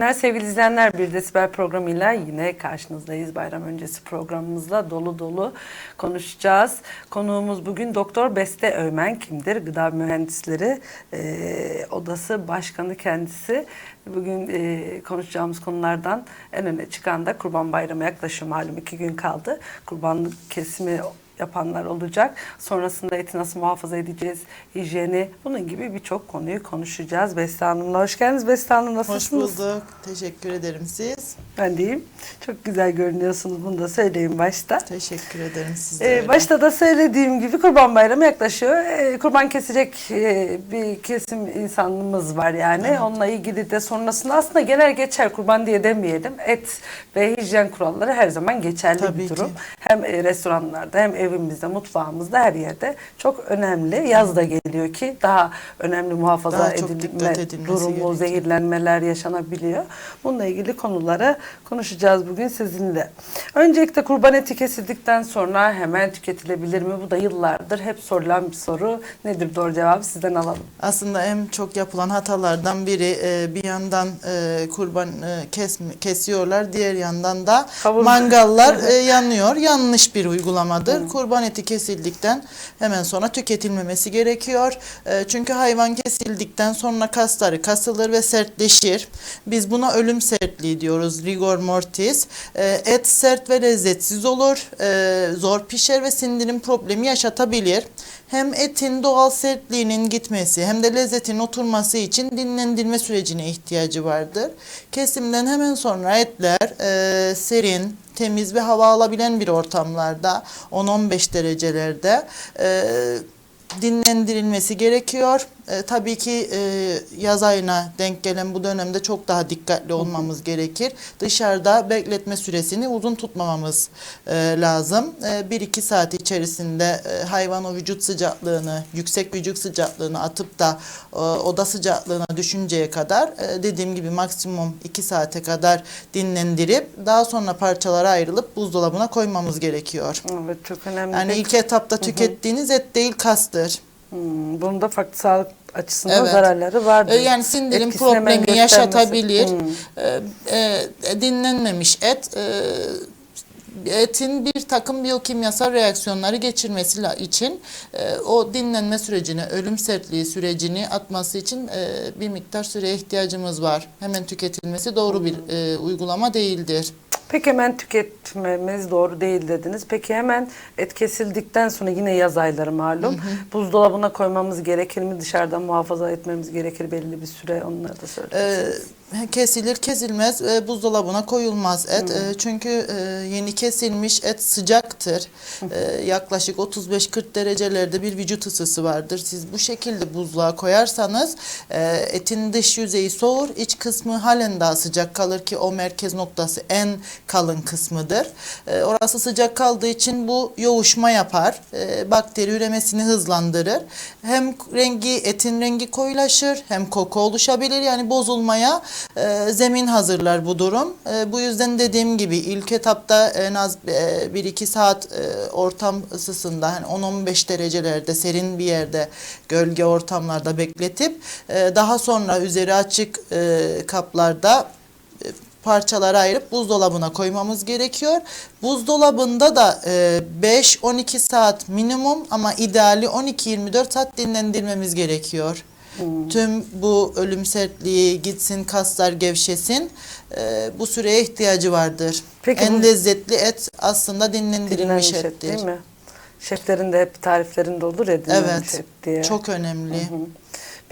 günler sevgili izleyenler. Bir Desibel programıyla yine karşınızdayız. Bayram öncesi programımızla dolu dolu konuşacağız. Konuğumuz bugün Doktor Beste Öymen kimdir? Gıda Mühendisleri e, Odası Başkanı kendisi. Bugün e, konuşacağımız konulardan en öne çıkan da Kurban Bayramı yaklaşıyor malum iki gün kaldı. Kurbanlık kesimi yapanlar olacak. Sonrasında eti nasıl muhafaza edeceğiz, hijyeni, bunun gibi birçok konuyu konuşacağız. Beste Hanım'la hoş geldiniz. Beste Hanım Hoş nasılsınız? bulduk. Teşekkür ederim siz. Ben deyim. Çok güzel görünüyorsunuz. Bunu da söyleyeyim başta. Teşekkür ederim siz de Ee, başta da söylediğim gibi Kurban Bayramı yaklaşıyor. Ee, kurban kesecek e, bir kesim insanımız var yani. Onunla ilgili de sonrasında aslında genel geçer kurban diye demeyelim. Et ve hijyen kuralları her zaman geçerli Tabii bir ki. durum. Hem e, restoranlarda hem evimizde, mutfağımızda her yerde çok önemli. Yaz da geliyor ki daha önemli muhafaza Daha edilme durumu, gerekiyor. zehirlenmeler yaşanabiliyor. Bununla ilgili konulara konuşacağız bugün sizinle. Öncelikle kurban eti kesildikten sonra hemen tüketilebilir mi? Bu da yıllardır hep sorulan bir soru. Nedir doğru cevabı sizden alalım. Aslında en çok yapılan hatalardan biri e, bir yandan e, kurban e, kes, kesiyorlar, diğer yandan da Kavurma. mangallar yanıyor. Yanlış bir uygulamadır. Kurban eti kesildikten hemen sonra tüketilmemesi gerekiyor. Çünkü hayvan kesildikten sonra kasları kasılır ve sertleşir. Biz buna ölüm sertliği diyoruz. Rigor mortis. E, et sert ve lezzetsiz olur. E, zor pişer ve sindirim problemi yaşatabilir. Hem etin doğal sertliğinin gitmesi hem de lezzetin oturması için dinlendirme sürecine ihtiyacı vardır. Kesimden hemen sonra etler e, serin, temiz ve hava alabilen bir ortamlarda 10-15 derecelerde e, dinlendirilmesi gerekiyor. E, tabii ki e, yaz ayına denk gelen bu dönemde çok daha dikkatli olmamız gerekir. Dışarıda bekletme süresini uzun tutmamamız e, lazım. 1-2 saat içerisinde e, hayvan o vücut sıcaklığını, yüksek vücut sıcaklığını atıp da e, oda sıcaklığına düşünceye kadar e, dediğim gibi maksimum 2 saate kadar dinlendirip daha sonra parçalara ayrılıp buzdolabına koymamız gerekiyor. Evet çok önemli. Yani ilk etapta tükettiğiniz et değil kastır. hmm, bunun da farklı sağlık açısından Evet. zararları vardır. E, Yani sindirim problemi yaşatabilir. Hmm. E, e, dinlenmemiş et e, etin bir takım biyokimyasal reaksiyonları geçirmesi için e, o dinlenme sürecini, ölüm sertliği sürecini atması için e, bir miktar süreye ihtiyacımız var. Hemen tüketilmesi doğru bir e, uygulama değildir. Peki hemen tüketmemiz doğru değil dediniz. Peki hemen et kesildikten sonra yine yaz ayları malum. Buzdolabına koymamız gerekir mi? Dışarıdan muhafaza etmemiz gerekir belli bir süre. Onları da söyleyeceksiniz. E, kesilir kesilmez e, buzdolabına koyulmaz et E, çünkü e, yeni kesilmiş et sıcaktır E, yaklaşık 35-40 derecelerde bir vücut ısısı vardır siz bu şekilde buzluğa koyarsanız e, etin dış yüzeyi soğur iç kısmı halen daha sıcak kalır ki o merkez noktası en kalın kısmıdır. E, orası sıcak kaldığı için bu yoğuşma yapar. E, bakteri üremesini hızlandırır. Hem rengi etin rengi koyulaşır hem koku oluşabilir. Yani bozulmaya e, zemin hazırlar bu durum. Bu yüzden dediğim gibi ilk etapta en az e, 1-2 saat ortam ısısında hani 10-15 derecelerde serin bir yerde gölge ortamlarda bekletip daha sonra üzeri açık kaplarda parçalara ayırıp buzdolabına koymamız gerekiyor. Buzdolabında da e, 5-12 saat minimum ama ideali 12-24 saat dinlendirmemiz gerekiyor. Tüm bu ölüm sertliği gitsin, kaslar gevşesin. e, bu süreye ihtiyacı vardır. Peki en bu- lezzetli et aslında dinlendirilmiş Dinlenmiş et ettir. değil mi? Şeflerin de hep tariflerinde olur ya dinlenmiş Evet. et diye. Çok önemli.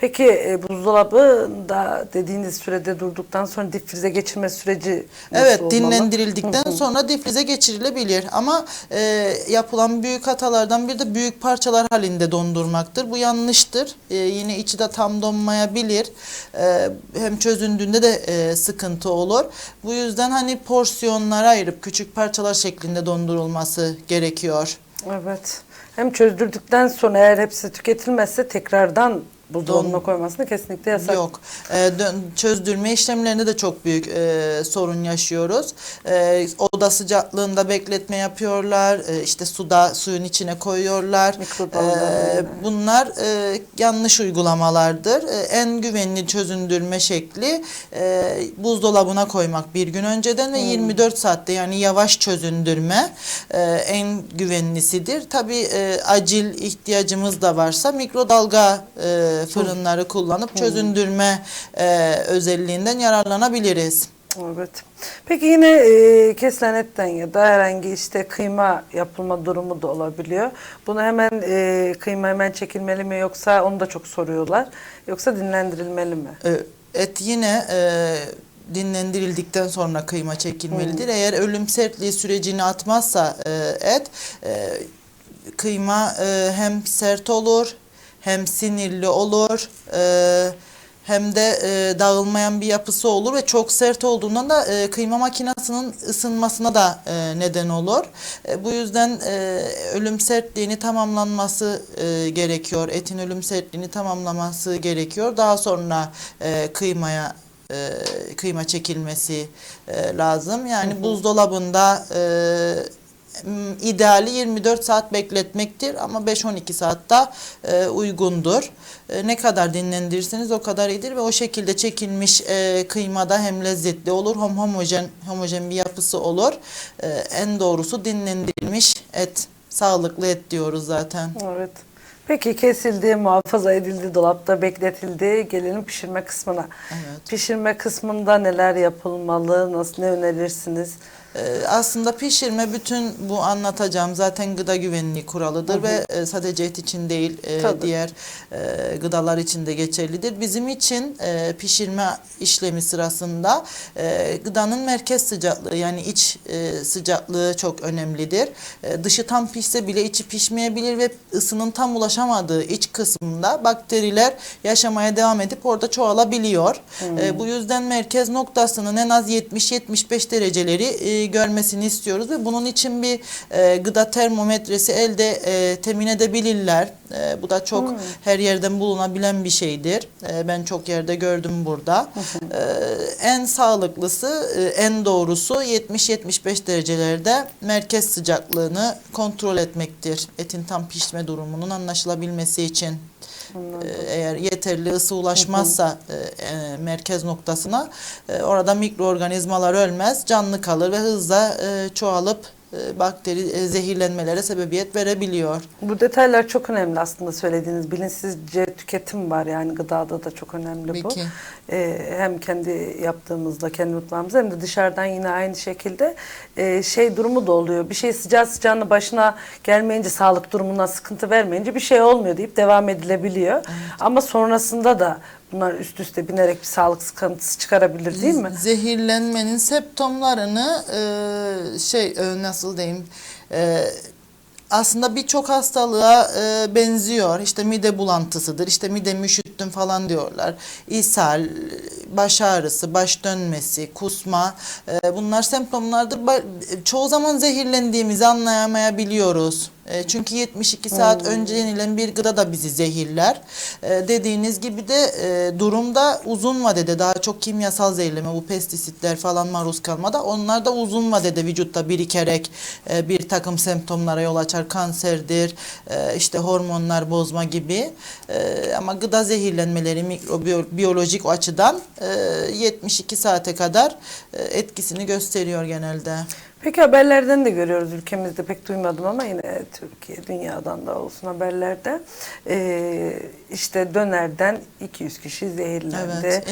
Peki e, buzdolabında dediğiniz sürede durduktan sonra difrize geçirme süreci nasıl Evet olmalı? dinlendirildikten sonra difrize geçirilebilir ama e, yapılan büyük hatalardan biri de büyük parçalar halinde dondurmaktır. Bu yanlıştır. E, yine içi de tam donmayabilir. E, hem çözündüğünde de e, sıkıntı olur. Bu yüzden hani porsiyonlara ayırıp küçük parçalar şeklinde dondurulması gerekiyor. Evet. Hem çözdürdükten sonra eğer hepsi tüketilmezse tekrardan buzdolabına Don- koymasını kesinlikle yasak. Yok. E, dön- çözdürme işlemlerinde de çok büyük e, sorun yaşıyoruz. E, oda sıcaklığında bekletme yapıyorlar. E, işte suda suyun içine koyuyorlar. Mikrodalga, E, aynen. bunlar e, yanlış uygulamalardır. E, en güvenli çözündürme şekli e, buzdolabına koymak bir gün önceden ve 24 saatte yani yavaş çözündürme e, en güvenlisidir. Tabii e, acil ihtiyacımız da varsa mikrodalga e, fırınları kullanıp çözündürme e, özelliğinden yararlanabiliriz. Evet. Peki yine e, kesilen etten ya da herhangi işte kıyma yapılma durumu da olabiliyor. Bunu hemen e, kıyma hemen çekilmeli mi yoksa onu da çok soruyorlar. Yoksa dinlendirilmeli mi? E, Et yine e, dinlendirildikten sonra kıyma çekilmelidir. Eğer ölüm sertliği sürecini atmazsa e, et e, kıyma e, hem sert olur hem sinirli olur. E, hem de e, dağılmayan bir yapısı olur ve çok sert olduğundan da e, kıyma makinesinin ısınmasına da e, neden olur. E, bu yüzden e, ölüm sertliğini tamamlanması e, gerekiyor. Etin ölüm sertliğini tamamlaması gerekiyor. Daha sonra e, kıymaya e, kıyma çekilmesi e, lazım. Yani buzdolabında e, ideali 24 saat bekletmektir ama 5-12 saatte e, uygundur. E, ne kadar dinlendirirseniz o kadar iyidir ve o şekilde çekilmiş e, kıymada hem lezzetli olur hem homojen homojen bir yapısı olur. E, en doğrusu dinlendirilmiş et. Sağlıklı et diyoruz zaten. Evet. Peki kesildi, muhafaza edildi, dolapta bekletildi. Gelelim pişirme kısmına. Evet. Pişirme kısmında neler yapılmalı, nasıl ne önerirsiniz? Ee, Aslında pişirme bütün bu anlatacağım zaten gıda güvenliği kuralıdır ve e, sadece et için değil e, Tabii. diğer e, gıdalar için de geçerlidir. Bizim için pişirme işlemi sırasında gıdanın merkez sıcaklığı yani iç sıcaklığı çok önemlidir. Dışı tam pişse bile içi pişmeyebilir ve ısının tam ulaşamadığı iç kısmında bakteriler yaşamaya devam edip orada çoğalabiliyor. E, Bu yüzden merkez noktasının en az 70-75 dereceleri görmesini istiyoruz ve bunun için bir e, gıda termometresi elde e, temin edebilirler. E, bu da çok her yerden bulunabilen bir şeydir. E, ben çok yerde gördüm burada. E, en sağlıklısı, e, en doğrusu 70-75 derecelerde merkez sıcaklığını kontrol etmektir. Etin tam pişme durumunun anlaşılabilmesi için. Ee, eğer yeterli ısı ulaşmazsa e, e, merkez noktasına e, orada mikroorganizmalar ölmez, canlı kalır ve hızla e, çoğalıp bakteri e, zehirlenmelere sebebiyet verebiliyor. Bu detaylar çok önemli aslında söylediğiniz. Bilinçsizce tüketim var yani gıdada da çok önemli bu. Peki. Ee, hem kendi yaptığımızda, kendi mutfağımızda hem de dışarıdan yine aynı şekilde e, şey durumu da oluyor. Bir şey sıcağı sıcağına başına gelmeyince, sağlık durumuna sıkıntı vermeyince bir şey olmuyor deyip devam edilebiliyor. Ama sonrasında da bunlar üst üste binerek bir sağlık sıkıntısı çıkarabilir değil mi? Zehirlenmenin septomlarını e, şey e, nasıl diyeyim e, aslında birçok hastalığa e, benziyor. İşte mide bulantısıdır, işte mide üşüttüm falan diyorlar. İshal, baş ağrısı, baş dönmesi, kusma e, bunlar semptomlardır. Ba- Çoğu zaman zehirlendiğimizi anlayamayabiliyoruz. E, Çünkü 72 saat önce yenilen bir gıda da bizi zehirler. E, dediğiniz gibi de e, durumda uzun vadede daha çok kimyasal zehirleme, bu pestisitler falan maruz kalmada onlar da uzun vadede vücutta birikerek e, bir takım semptomlara yol açar. Kanserdir, e, işte hormonlar bozma gibi. E, ama gıda zehirlenmeleri mikrobiyolojik açıdan e, 72 saate kadar e, etkisini gösteriyor genelde. Peki haberlerden de görüyoruz ülkemizde pek duymadım ama yine Türkiye dünyadan da olsun haberlerde Ee, işte dönerden 200 kişi zehirlendi. Evet.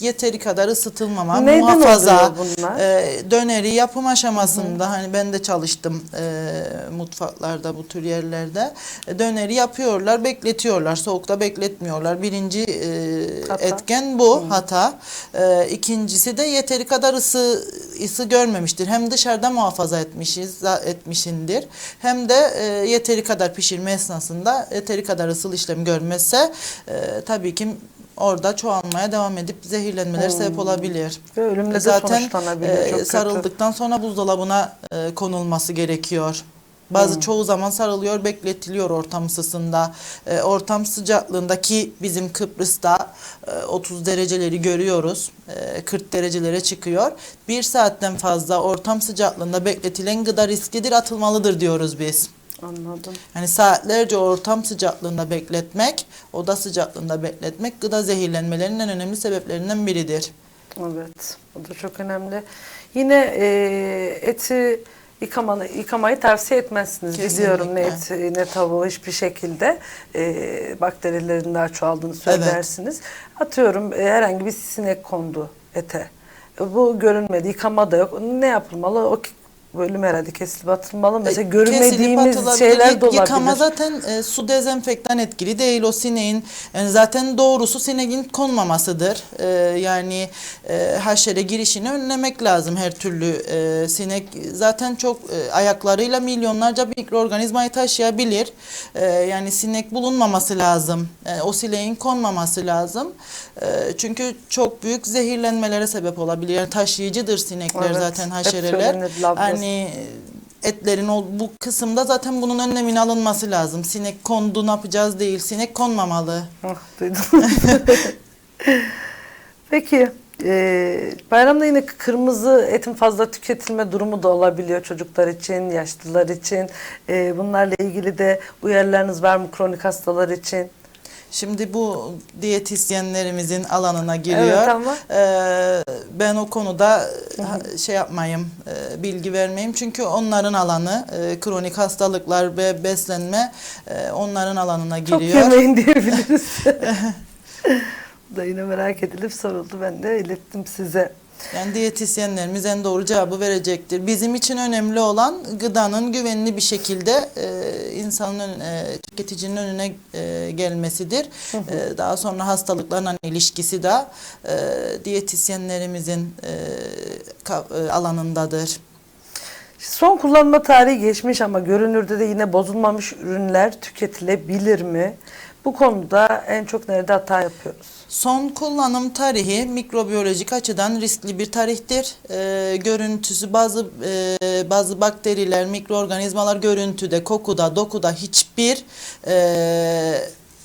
yeteri kadar ısıtılmama, Neyden muhafaza, bunlar? e, döneri yapım aşamasında hani ben de çalıştım e, mutfaklarda bu tür yerlerde. E, döneri yapıyorlar, bekletiyorlar. Soğukta bekletmiyorlar. Birinci e, Hata. etken bu hata. E, ikincisi de yeteri kadar ısı ısı görmemiştir. Hem dışarıda muhafaza etmişiz, etmişindir. Hem de e, yeteri kadar pişirme esnasında yeteri kadar ısıl işlem görmezse e, tabii ki orada çoğalmaya devam edip zehirlenmeler sebep olabilir. Ve ölümle de Zaten sonuçlanabiliyor. e, çok kötü. sarıldıktan sonra buzdolabına e, konulması gerekiyor. Bazı çoğu zaman sarılıyor, bekletiliyor ortam ısısında. E, ortam sıcaklığındaki bizim Kıbrıs'ta 30 dereceleri görüyoruz. E, 40 derecelere çıkıyor. Bir saatten fazla ortam sıcaklığında bekletilen gıda riskidir, atılmalıdır diyoruz biz. Anladım. Yani saatlerce ortam sıcaklığında bekletmek, oda sıcaklığında bekletmek gıda zehirlenmelerinin en önemli sebeplerinden biridir. Evet, o da çok önemli. Yine e, eti yıkamanı, yıkamayı tavsiye etmezsiniz. Biliyorum ne Kesinlikle. eti ne tavuğu hiçbir şekilde e, bakterilerin daha çoğaldığını söylersiniz. Atıyorum e, herhangi bir sinek kondu ete. E, bu görünmedi, yıkama da yok. Ne yapılmalı? O bölüm herhalde kesilip atılmalı. Mesela E, Kesilip görünmediğimiz şeyler de olabilir. Yıkama zaten e, su dezenfektan etkili değil o sineğin. Yani zaten doğrusu sineğin konmamasıdır. E, yani e, haşere girişini önlemek lazım her türlü. E, sinek zaten çok e, ayaklarıyla milyonlarca mikroorganizmayı taşıyabilir. E, yani sinek bulunmaması lazım. E, o sineğin konmaması lazım. E, çünkü çok büyük zehirlenmelere sebep olabilir. Yani taşıyıcıdır sinekler Evet, zaten hep haşereler. söylenir, lafız. Hani etlerin ol, bu kısımda zaten bunun önlemini alınması lazım. Sinek kondu ne yapacağız değil. Sinek konmamalı. Ah, duydum. Peki e, bayramda yine kırmızı etin fazla tüketilme durumu da olabiliyor çocuklar için, yaşlılar için. E, bunlarla ilgili de uyarılarınız var mı kronik hastalar için? Şimdi bu diyetisyenlerimizin alanına giriyor. Evet ama Ee, ben o konuda ha- şey yapmayayım, e, bilgi vermeyeyim. Çünkü onların alanı, e, kronik hastalıklar ve beslenme e, onların alanına çok giriyor. yemeyin diyebiliriz. Bu da yine merak edilip soruldu. Ben de ilettim size. Yani diyetisyenlerimiz en doğru cevabı verecektir. Bizim için önemli olan gıdanın güvenli bir şekilde e, insanın e, tüketicinin önüne e, gelmesidir. E, daha sonra hastalıklarla ilişkisi de e, diyetisyenlerimizin e, e, alanındadır. Son kullanma tarihi geçmiş ama görünürde de yine bozulmamış ürünler tüketilebilir mi? Bu konuda en çok nerede hata yapıyoruz? Son kullanım tarihi mikrobiyolojik açıdan riskli bir tarihtir. Ee, görüntüsü bazı e, bazı bakteriler, mikroorganizmalar görüntüde, kokuda, dokuda hiçbir e,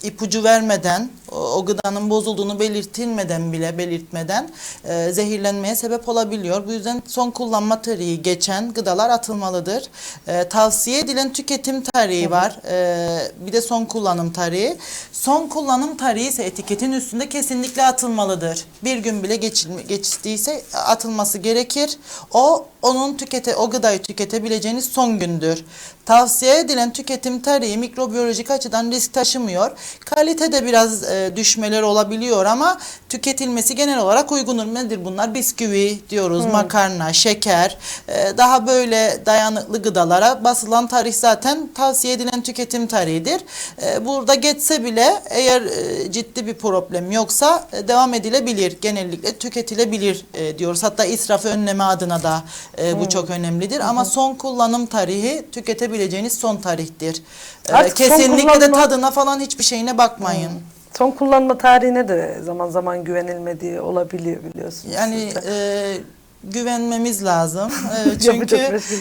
ipucu vermeden, o, gıdanın bozulduğunu belirtilmeden bile belirtmeden e, zehirlenmeye sebep olabiliyor. Bu yüzden son kullanma tarihi geçen gıdalar atılmalıdır. E, tavsiye edilen tüketim tarihi var. E, bir de son kullanım tarihi. Son kullanım tarihi ise etiketin üstünde kesinlikle atılmalıdır. Bir gün bile geçilme, geçtiyse atılması gerekir. O onun tükete o gıdayı tüketebileceğiniz son gündür. Tavsiye edilen tüketim tarihi mikrobiyolojik açıdan risk taşımıyor. Kalitede biraz e, düşmeler olabiliyor ama tüketilmesi genel olarak uygundur. Nedir bunlar? Bisküvi diyoruz, makarna, şeker. e, daha böyle dayanıklı gıdalara basılan tarih zaten tavsiye edilen tüketim tarihidir. E, burada geçse bile eğer e, ciddi bir problem yoksa e, devam edilebilir. Genellikle tüketilebilir e, diyoruz. Hatta israfı önleme adına da e, bu çok önemlidir. Ama son kullanım tarihi tüketebileceğiniz son tarihtir. E, Artık son kesinlikle de kullanma- tadına falan hiçbir şeyine bakmayın. Son kullanma tarihine de zaman zaman güvenilmediği olabiliyor biliyorsunuz. Yani siz de. e, güvenmemiz lazım. E, çünkü başka bir şey.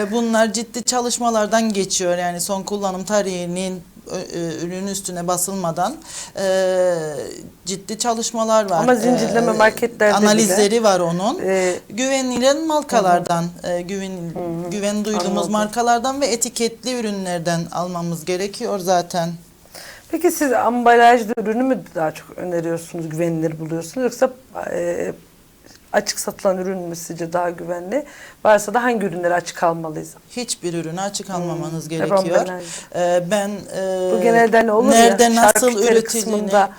e, bunlar ciddi çalışmalardan geçiyor. Yani son kullanım tarihinin e, ürün üstüne basılmadan e, ciddi çalışmalar var. Ama zincirleme E, marketlerde analizleri var onun. E, Güvenilen markalardan, e, güven güven duyduğumuz Anladım. markalardan ve etiketli ürünlerden almamız gerekiyor zaten. peki siz ambalajlı ürünü mü daha çok öneriyorsunuz, güvenilir buluyorsunuz yoksa e, açık satılan ürün mü sizce daha güvenli? Varsa da hangi ürünleri açık almalıyız? Hiçbir ürünü açık almamanız Hep gerekiyor. Ee, ben e, Bu genelde ne olur ya, nerede nasıl şarküteri üretildiğini kısmında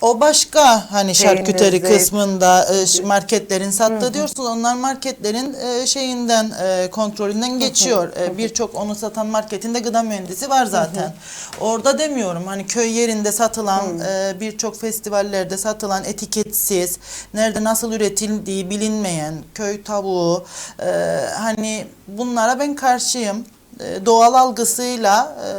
o başka hani şarküteri zeyt. kısmında e, marketlerin sattığı diyorsunuz onlar marketlerin e, şeyinden e, kontrolünden geçiyor. E, Birçok onu satan marketin de gıda mühendisi var zaten. Orada demiyorum hani köy yerinde satılan e, birçok festivallerde satılan etiketsiz nerede nasıl üretildiği bilinmeyen köy tavuğu e, hani bunlara ben karşıyım. E, doğal algısıyla e,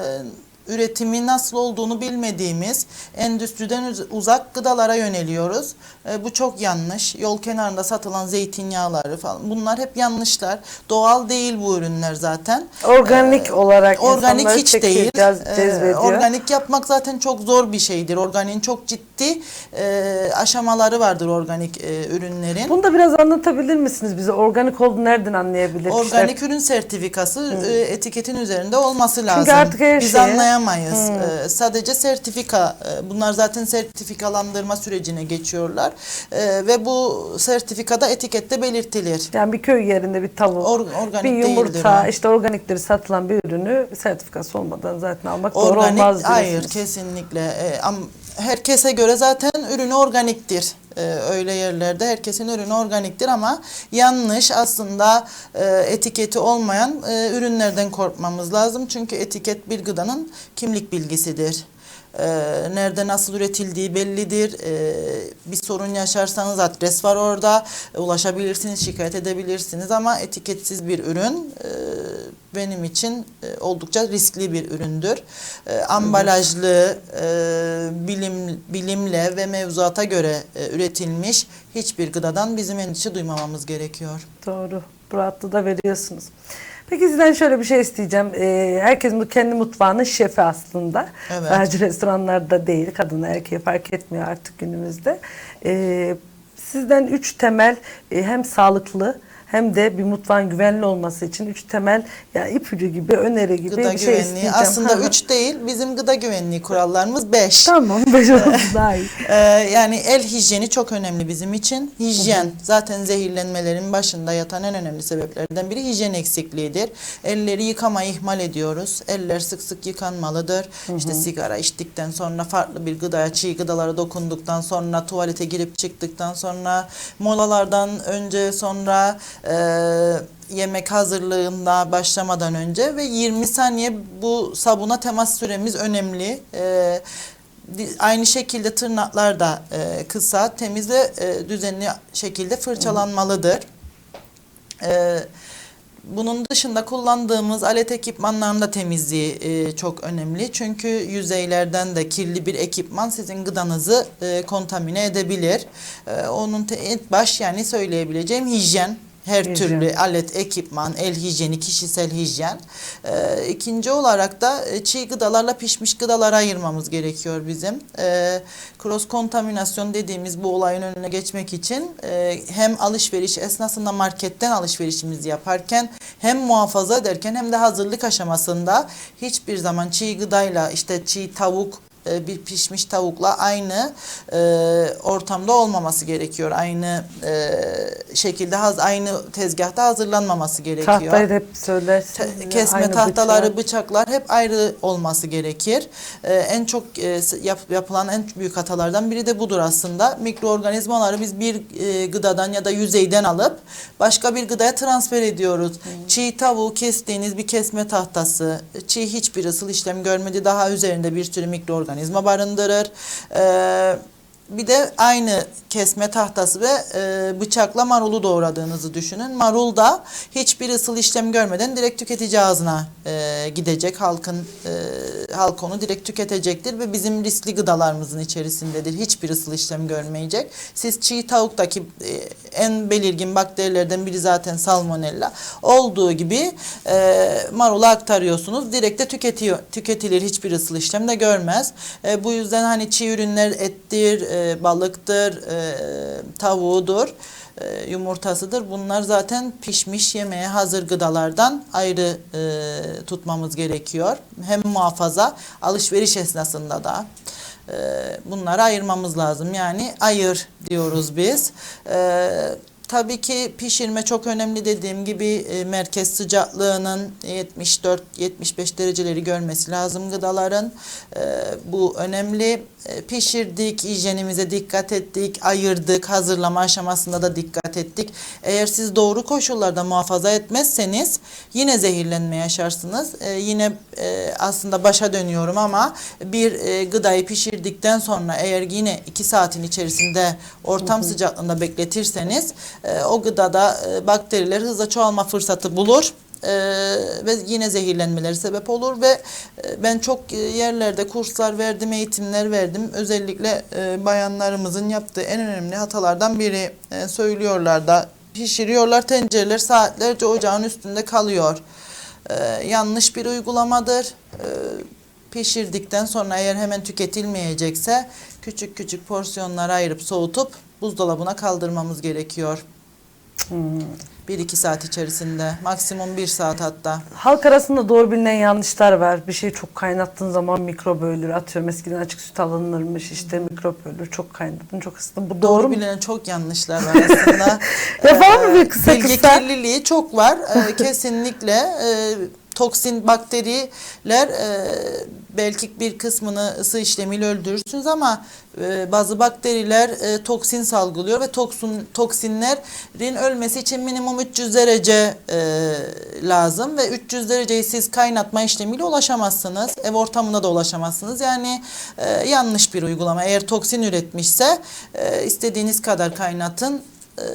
üretimi nasıl olduğunu bilmediğimiz endüstriden uz- uzak gıdalara yöneliyoruz. E, bu çok yanlış. Yol kenarında satılan zeytinyağları falan bunlar hep yanlışlar. Doğal değil bu ürünler zaten. Organik olarak Organik hiç çekiyor, değil. Ee, cezbediyor. organik yapmak zaten çok zor bir şeydir. Organiğin çok ciddi e, aşamaları vardır organik e, ürünlerin. Bunu da biraz anlatabilir misiniz bize? Organik olduğunu nereden anlayabilir? Organik ürün sertifikası e, etiketin üzerinde olması lazım. artık her Biz şeye- anlayamayız. E, sadece sertifika, e, bunlar zaten sertifikalandırma sürecine geçiyorlar. E, ve bu sertifikada etikette belirtilir. Yani bir köy yerinde bir tavuk, Or- organik bir yumurta, işte organikleri satılan bir ürünü sertifikası olmadan zaten almak doğru Organik olmaz hayır kesinlikle. E, am, herkese göre zaten ürünü organiktir. E, öyle yerlerde herkesin ürünü organiktir ama yanlış aslında e, etiketi olmayan e, ürünlerden korkmamız lazım. Çünkü etiket bir gıdanın kimlik bilgisidir. Nerede nasıl üretildiği bellidir. Bir sorun yaşarsanız adres var orada. Ulaşabilirsiniz, şikayet edebilirsiniz ama etiketsiz bir ürün benim için e, oldukça riskli bir üründür. E, ambalajlı, e, bilim bilimle ve mevzuata göre üretilmiş hiçbir gıdadan bizim endişe duymamamız gerekiyor. Doğru. Bu rahatlığı da veriyorsunuz. Peki sizden şöyle bir şey isteyeceğim. Ee, herkes bu kendi mutfağının şefi aslında. Evet. Sadece restoranlarda değil. Kadın erkeği fark etmiyor artık günümüzde. Ee, sizden üç temel hem sağlıklı hem de bir mutfağın güvenli olması için üç temel ya ipucu gibi, öneri gibi Gıda bir şey güvenliği isteyeceğim. aslında Hı hı. 3 değil bizim gıda güvenliği kurallarımız 5. Tamam, beş olsun daha iyi. Ee, yani el hijyeni çok önemli bizim için. Hijyen zaten zehirlenmelerin başında yatan en önemli sebeplerden biri hijyen eksikliğidir. Elleri yıkamayı ihmal ediyoruz. Eller sık sık yıkanmalıdır. İşte sigara içtikten sonra farklı bir gıdaya, çiğ gıdalara dokunduktan sonra tuvalete girip çıktıktan sonra molalardan önce sonra e, yemek hazırlığında başlamadan önce ve 20 saniye bu sabuna temas süremiz önemli. E, Aynı şekilde tırnaklar da e, kısa, temiz ve e, düzenli şekilde fırçalanmalıdır. E, bunun dışında kullandığımız alet ekipmanların da temizliği e, çok önemli. Çünkü yüzeylerden de kirli bir ekipman sizin gıdanızı e, kontamine edebilir. E, onun baş yani söyleyebileceğim hijyen. Her Hijyen. türlü alet, ekipman, el hijyeni, kişisel hijyen. Ee, ikinci olarak da e, çiğ gıdalarla pişmiş gıdalara ayırmamız gerekiyor bizim. Ee, cross kontaminasyon dediğimiz bu olayın önüne geçmek için e, hem alışveriş esnasında marketten alışverişimizi yaparken hem muhafaza ederken hem de hazırlık aşamasında hiçbir zaman çiğ gıdayla işte çiğ tavuk e, bir pişmiş tavukla aynı e, ortamda olmaması gerekiyor. Aynı e, şekilde haz, aynı tezgahta hazırlanmaması gerekiyor. Tahtayı hep söylersiniz. Ya, kesme aynı tahtaları, bıçağı. bıçaklar hep ayrı olması gerekir. Ee, en çok e, yap- yapılan en büyük hatalardan biri de budur aslında. Mikroorganizmaları biz bir e, gıdadan ya da yüzeyden alıp başka bir gıdaya transfer ediyoruz. Çiğ tavuğu kestiğiniz bir kesme tahtası, çiğ hiçbir ısıl işlem görmedi. Daha üzerinde bir sürü mikroorganizma barındırır. Ee, bir de aynı kesme tahtası ve e, bıçakla marulu doğradığınızı düşünün. Marul da hiçbir ısıl işlem görmeden direkt tüketici ağzına e, gidecek. Halkın e, halk onu direkt tüketecektir ve bizim riskli gıdalarımızın içerisindedir. Hiçbir ısıl işlem görmeyecek. Siz çiğ tavuktaki e, en belirgin bakterilerden biri zaten salmonella. Olduğu gibi e, marulu aktarıyorsunuz. Direkt de tüketiyor, tüketilir. Hiçbir ısıl işlem de görmez. E, bu yüzden hani çiğ ürünler ettir, e, balıktır, e, tavuğudur, e, yumurtasıdır. Bunlar zaten pişmiş yemeğe hazır gıdalardan ayrı e, tutmamız gerekiyor. Hem muhafaza, alışveriş esnasında da e, bunları ayırmamız lazım. Yani ayır diyoruz biz. E, Tabii ki pişirme çok önemli dediğim gibi e, merkez sıcaklığının 74-75 dereceleri görmesi lazım gıdaların. E, bu önemli. E, pişirdik, hijyenimize dikkat ettik, ayırdık, hazırlama aşamasında da dikkat ettik. Eğer siz doğru koşullarda muhafaza etmezseniz yine zehirlenme yaşarsınız. E, yine e, aslında başa dönüyorum ama bir e, gıdayı pişirdikten sonra eğer yine 2 saatin içerisinde ortam sıcaklığında bekletirseniz e, o gıdada e, bakteriler hızla çoğalma fırsatı bulur e, ve yine zehirlenmeleri sebep olur ve e, ben çok e, yerlerde kurslar verdim, eğitimler verdim. Özellikle e, bayanlarımızın yaptığı en önemli hatalardan biri e, söylüyorlar da pişiriyorlar tencereler saatlerce ocağın üstünde kalıyor. E, yanlış bir uygulamadır. E, pişirdikten sonra eğer hemen tüketilmeyecekse küçük küçük porsiyonlara ayırıp soğutup buzdolabına kaldırmamız gerekiyor. Hmm. 1-2 saat içerisinde. Maksimum 1 saat hatta. Halk arasında doğru bilinen yanlışlar var. Bir şeyi çok kaynattığın zaman mikrop ölür. Atıyorum eskiden açık süt alınırmış işte mikrop ölür. Çok kaynattın çok ısıttın. Bu doğru, Doğru mu? bilinen çok yanlışlar var aslında. Yapalım mı Ee, bir kısa Bilgi kısa? kirliliği çok var. Ee, kesinlikle e, toksin bakteriler e, belki bir kısmını ısı işlemiyle öldürürsünüz ama e, bazı bakteriler e, toksin salgılıyor ve toksin toksinlerin ölmesi için minimum 300 derece e, lazım ve 300 dereceyi siz kaynatma işlemiyle ulaşamazsınız. Ev ortamında da ulaşamazsınız. Yani e, yanlış bir uygulama. Eğer toksin üretmişse e, istediğiniz kadar kaynatın. E,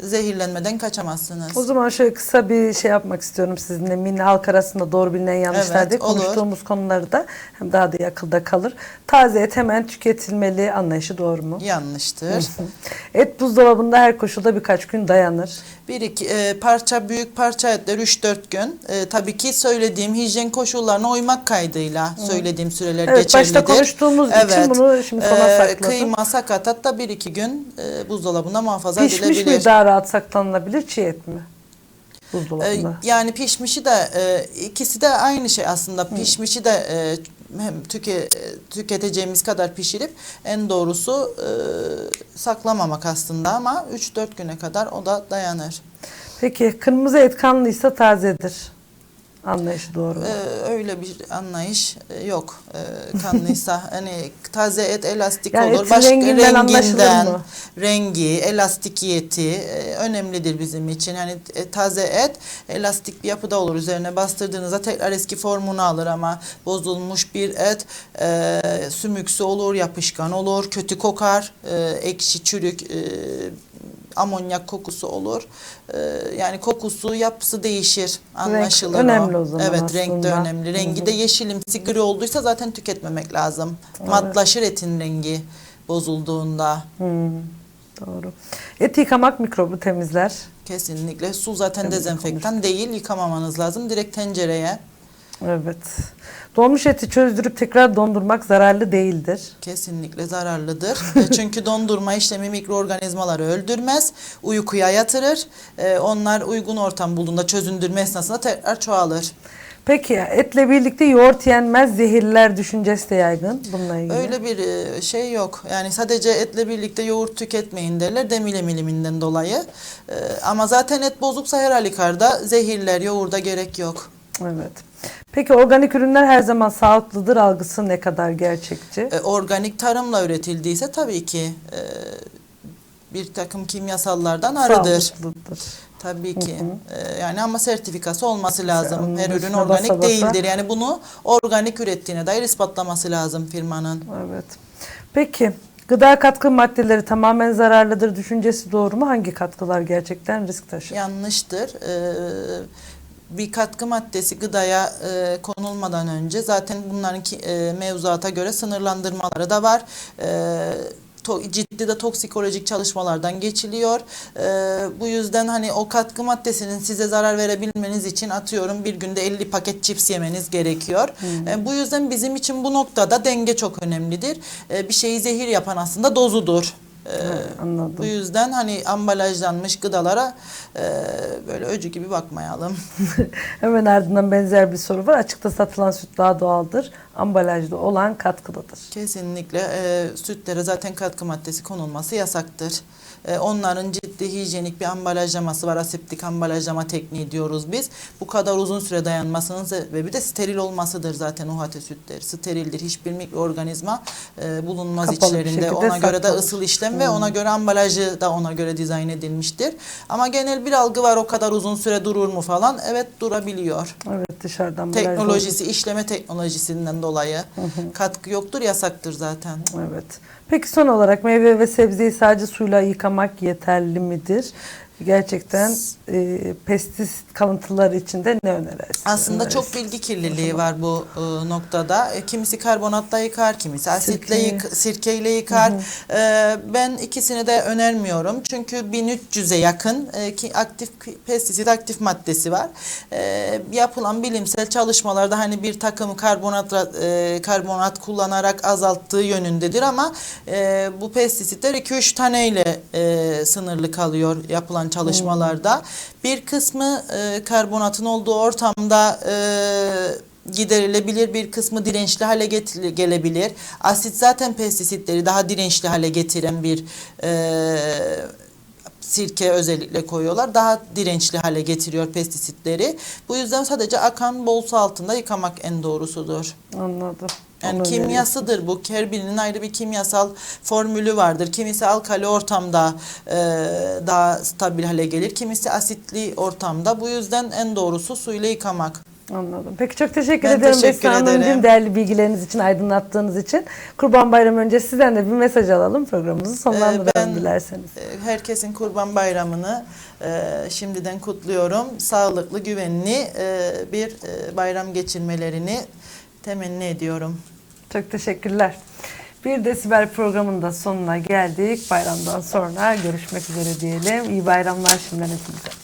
zehirlenmeden kaçamazsınız. O zaman şöyle kısa bir şey yapmak istiyorum sizinle. Mini halk arasında doğru bilinen yanlışlar Evet, diye olur. konuştuğumuz konuları da hem daha da akılda kalır. Taze et hemen tüketilmeli anlayışı doğru mu? Yanlıştır. Et buzdolabında her koşulda birkaç gün dayanır. Bir iki e, parça büyük parça etler 3-4 gün. E, tabii ki söylediğim hijyen koşullarına uymak kaydıyla söylediğim süreler Evet, geçerlidir. başta konuştuğumuz için bunu şimdi sona sakladım. Kıyma sakatat da 1-2 gün e, buzdolabında muhafaza Pişmiş edilebilir. mi daha rahat saklanılabilir çiğ et mi? E, Buzdolabında. yani pişmişi de e, ikisi de aynı şey aslında. Pişmişi de e, hem tüke, tüketeceğimiz kadar pişirip en doğrusu e, saklamamak aslında ama 3-4 güne kadar o da dayanır. Peki kırmızı et kanlıysa tazedir. Anlayışı doğru? Ee, öyle bir anlayış e, yok. Ee, kanlıysa hani taze et elastik Yani olur. etin renginden mı? rengi, elastikiyeti e, önemlidir bizim için. Yani e, taze et elastik bir yapıda olur. Üzerine bastırdığınızda tekrar eski formunu alır ama bozulmuş bir et e, sümüksü olur, yapışkan olur, kötü kokar, e, ekşi, çürük, e, amonyak kokusu olur. Ee, yani kokusu, yapısı değişir. Anlaşılır önemli o zaman Evet, renk de aslında. önemli. Rengi de yeşilimsi gri olduysa zaten tüketmemek lazım. Matlaşır etin rengi bozulduğunda. Hmm, doğru. Et yıkamak mikrobu temizler. Kesinlikle. Su zaten Temizlik dezenfektan değil. Yıkamamanız lazım. Direkt tencereye. Evet. Donmuş eti çözdürüp tekrar dondurmak zararlı değildir. Kesinlikle zararlıdır. E, Çünkü dondurma işlemi mikroorganizmaları öldürmez. Uykuya yatırır. E, Onlar uygun ortam bulduğunda çözündürme esnasında tekrar çoğalır. Peki etle birlikte yoğurt yenmez zehirler düşüncesi de yaygın bununla ilgili. Öyle bir e, şey yok. Yani sadece etle birlikte yoğurt tüketmeyin derler demile miliminden dolayı. Ama zaten et bozuksa her halükarda zehirler, yoğurda gerek yok. Evet. Peki organik ürünler her zaman sağlıklıdır algısı ne kadar gerçekçi? E, Organik tarımla üretildiyse tabii ki e, bir takım kimyasallardan arıdır. Sağlıklıdır. Tabii ki. E, Yani ama sertifikası olması lazım. onun Her ürün organik basa basa- değildir. Yani bunu organik ürettiğine dair ispatlaması lazım firmanın. Evet. Peki gıda katkı maddeleri tamamen zararlıdır düşüncesi doğru mu? Hangi katkılar gerçekten risk taşır? Yanlıştır. Ee, bir katkı maddesi gıdaya e, konulmadan önce zaten bunların ki, e, mevzuata göre sınırlandırmaları da var. E, to- ciddi de toksikolojik çalışmalardan geçiliyor. E, bu yüzden hani o katkı maddesinin size zarar verebilmeniz için atıyorum bir günde 50 paket cips yemeniz gerekiyor. E, bu yüzden bizim için bu noktada denge çok önemlidir. E, bir şeyi zehir yapan aslında dozudur. E, Ha, anladım. bu yüzden hani ambalajlanmış gıdalara e, böyle öcü gibi bakmayalım. Hemen ardından benzer bir soru var. Açıkta satılan süt daha doğaldır. Ambalajda olan katkılıdır. Kesinlikle e, sütlere zaten katkı maddesi konulması yasaktır. E, onların ciddi hijyenik bir ambalajlaması var. Aseptik ambalajlama tekniği diyoruz biz. Bu kadar uzun süre dayanmasının sebebi de steril olmasıdır zaten UHT sütleri. Sterildir. Hiçbir mikroorganizma e, bulunmaz Kapalı içlerinde. Ona göre de saklanır. ısıl işlem ve ona göre ambalajı da ona göre dizayn edilmiştir. Ama genel bir algı var o kadar uzun süre durur mu falan. Evet durabiliyor. Evet dışarıdan Teknolojisi, işleme teknolojisinden dolayı katkı yoktur, yasaktır zaten. Evet. Peki son olarak meyve ve sebzeyi sadece suyla yıkamak yeterli midir? Gerçekten e, pestis kalıntıları içinde ne önersiniz? Aslında Öneririz. çok bilgi kirliliği var bu e, noktada. E, kimisi karbonatla yıkar, kimisi asitle Sirkeyi. yık, sirkeyle yıkar. E, ben ikisini de önermiyorum. Çünkü 1300'e yakın e, ki aktif pestisit aktif maddesi var. E, yapılan bilimsel çalışmalarda hani bir takım karbonat e, karbonat kullanarak azalttığı yönündedir ama e, bu pestisitler 2-3 taneyle e, sınırlı kalıyor yapılan çalışmalarda. Bir kısmı e, karbonatın olduğu ortamda e, giderilebilir, bir kısmı dirençli hale gelebilir. Asit zaten pestisitleri daha dirençli hale getiren bir e, sirke özellikle koyuyorlar. Daha dirençli hale getiriyor pestisitleri. Bu yüzden sadece akan bol su altında yıkamak en doğrusudur. Anladım. Yani Onu kimyasıdır bu. Her birinin ayrı bir kimyasal formülü vardır. Kimisi alkali ortamda e, daha stabil hale gelir. Kimisi asitli ortamda. Bu yüzden en doğrusu suyla yıkamak. Anladım. Peki çok teşekkür Ben ederim Beste Hanımcığım. Değerli bilgileriniz için, aydınlattığınız için. Kurban Bayramı önce sizden de bir mesaj alalım. Programımızı sonlandıralım ben- dilerseniz. E, Herkesin Kurban Bayramını e, şimdiden kutluyorum. Sağlıklı, güvenli e, bir e, bayram geçirmelerini temenni ediyorum. Çok teşekkürler. Bir Desibel programının da sonuna geldik. Bayramdan sonra görüşmek üzere diyelim. İyi bayramlar şimdiden hepinize.